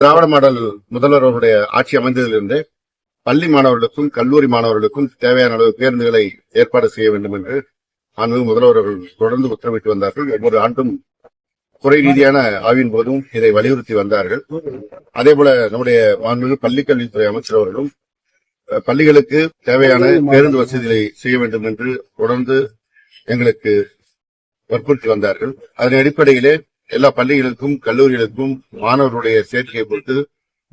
திராவிட model முதல்வர் அவருடைய ஆட்சி அமைந்ததிலிருந்து பள்ளி மாணவர்களுக்கும் கல்லூரி மாணவர்களுக்கும் தேவையான அளவு பேருந்துகளை ஏற்பாடு செய்ய வேண்டும் என்று மாண்பு முதல்வர் அவர்கள் தொடர்ந்து உத்தரவிட்டு வந்தார்கள். ஒவ்வொரு ஆண்டும் குறை ரீதியான ஆய்வின் போதும் இதை வலியுறுத்தி வந்தார்கள். அதே போல நம்முடைய மாண்பு பள்ளிக்கல்வித்துறை அமைச்சர் அவர்களும் பள்ளிகளுக்கு தேவையான பேருந்து வசதிகளை செய்ய வேண்டும் என்று தொடர்ந்து எங்களுக்கு வற்புறுத்தி வந்தார்கள். அதன் அடிப்படையிலே எல்லா பள்ளிகளுக்கும் கல்லூரிகளுக்கும் மாணவர்களுடைய சேர்க்கையை பொறுத்து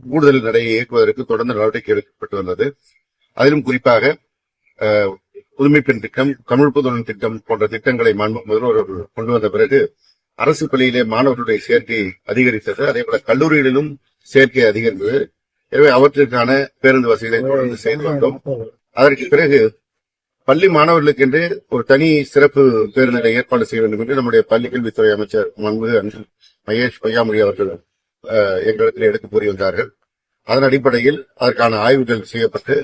கூடுதல் நடையை இயக்குவதற்கு தொடர்ந்து நடவடிக்கை எடுக்கப்பட்டு வந்தது. அதிலும் குறிப்பாக புதுமை பெண் திட்டம் தமிழ் புதுவன் திட்டம் போன்ற திட்டங்களை மாண்பு முதல்வர் கொண்டு வந்த பிறகு அரசு பள்ளியிலே மாணவர்களுடைய சேர்க்கை அதிகரித்தது. அதே போல கல்லூரிகளிலும் சேர்க்கை அதிகரித்தது. எனவே அவற்றிற்கான பேருந்து வசதிகளை தொடர்ந்து செய்து வந்தோம். அதற்கு பிறகு பள்ளி மாணவர்களுக்கென்று ஒரு தனி சிறப்பு பேருந்தினை ஏற்பாடு செய்ய வேண்டும் என்று நம்முடைய பள்ளி கல்வித்துறை அமைச்சர் மாண்புமிகு அன்பில் மகேஷ் பொய்யாமொழி அவர்கள் எங்களிடத்தில் எடுத்து கூறி வந்தார்கள். அதன் அடிப்படையில் அதற்கான ஆய்வுகள் செய்யப்பட்டு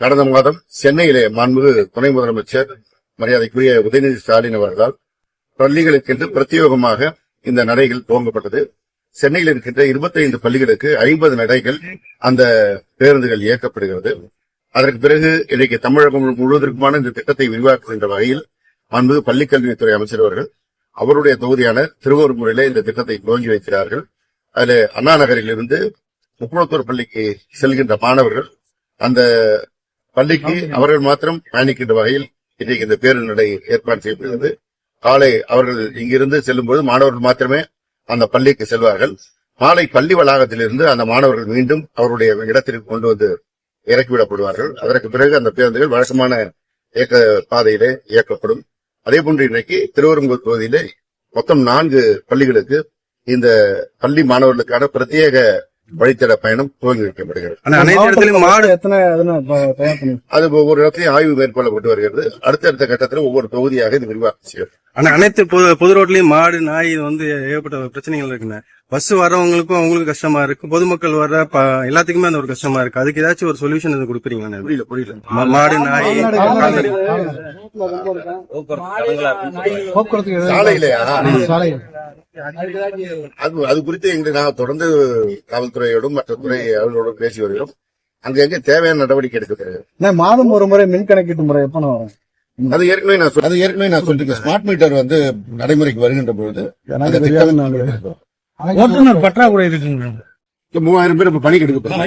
கடந்த மாதம் சென்னையிலே மாண்புகு துணை முதலமைச்சர் மரியாதைக்குரிய உதயநிதி ஸ்டாலின் அவர்களால் பள்ளிகளுக்கென்று பிரத்யேகமாக இந்த நடைகள் துவங்கப்பட்டது. சென்னையில் இருக்கின்ற 25 பள்ளிகளுக்கு ஐம்பது நடைகள் அந்த பேருந்துகள் இயக்கப்படுகிறது. அதற்கு பிறகு இன்றைக்கு தமிழகம் முழுவதற்குமான இந்த திட்டத்தை விரிவாக்குகின்ற வகையில் மாண்புமிகு பள்ளிக்கல்வித்துறை அமைச்சர் அவர்கள் அவருடைய தொகுதியான திருவூர்முறையிலே இந்த திட்டத்தை துவங்கி வைக்கிறார்கள். அதில் அண்ணா நகரில் இருந்து முக்குளத்தூர் பள்ளிக்கு செல்கின்ற மாணவர்கள் அந்த பள்ளிக்கு அவர்கள் மாத்திரம் பயணிக்கின்ற வகையில் இன்றைக்கு இந்த பேருந்து நடை ஏற்பாடு செய்யப்படுகிறது காலை அவர்கள் இங்கிருந்து செல்லும்போது மாணவர்கள் மாத்திரமே அந்த பள்ளிக்கு செல்வார்கள். மாலை பள்ளி வளாகத்திலிருந்து அந்த மாணவர்கள் மீண்டும் அவருடைய இடத்திற்கு கொண்டு வந்து இறக்கிவிடப்படுவார்கள். அதற்கு பிறகு அந்த பேருந்துகள் வழக்கமான இயக்க பாதையிலே இயக்கப்படும். அதே போன்று இன்றைக்கு திருவரங்கூர் பகுதியிலே மொத்தம் நான்கு பள்ளிகளுக்கு இந்த பள்ளி மாணவர்களுக்கான பிரத்யேக வழித்தட பயணம் துவங்கி வைக்கப்படுகிறது. அது ஒவ்வொரு இடத்திலையும் ஆய்வு மேற்கொள்ளப்பட்டு வருகிறது. அடுத்தடுத்த கட்டத்தில் ஒவ்வொரு தொகுதியாக இது விரிவாக்கம் செய்யும் ஆனா அனைத்து பொது பொது ரோட்லயும் மாடு நாய் வந்து ஏகப்பட்ட பிரச்சனைகள் இருக்குண்ணே பஸ் வர்றவங்களுக்கும் அவங்களுக்கும் கஷ்டமா இருக்கு. பொதுமக்கள் வர்ற எல்லாத்துக்குமே அந்த ஒரு கஷ்டமா இருக்கு. அதுக்கு ஏதாச்சும் ஒரு சொல்யூஷன் இது கொடுக்குறீங்களா புரியல புரியல. மாடு நாய் எதுவும் சாலையிலையா? சாலை அது அது குறித்து எங்க நான் தொடர்ந்து காவல்துறையோடும் மற்ற துறை அவர்களோடும் பேசி வருகிறோம். அங்க எங்க தேவையான நடவடிக்கை அண்ணா, மாதம் ஒரு முறை மின் கணக்கீட்டு முறை எப்ப வரும் அது ஏற்கனவே நான் அது ஏற்கனவே நான் சொல்லிருக்கேன். ஸ்மார்ட் மீட்டர் வந்து நடைமுறைக்கு வருகின்ற பொழுது ஓட்டுநர் பற்றாக்குறை இருக்குங்க. மூவாயிரம் பேர் இப்ப பணிக்கு எடுக்கப்படும்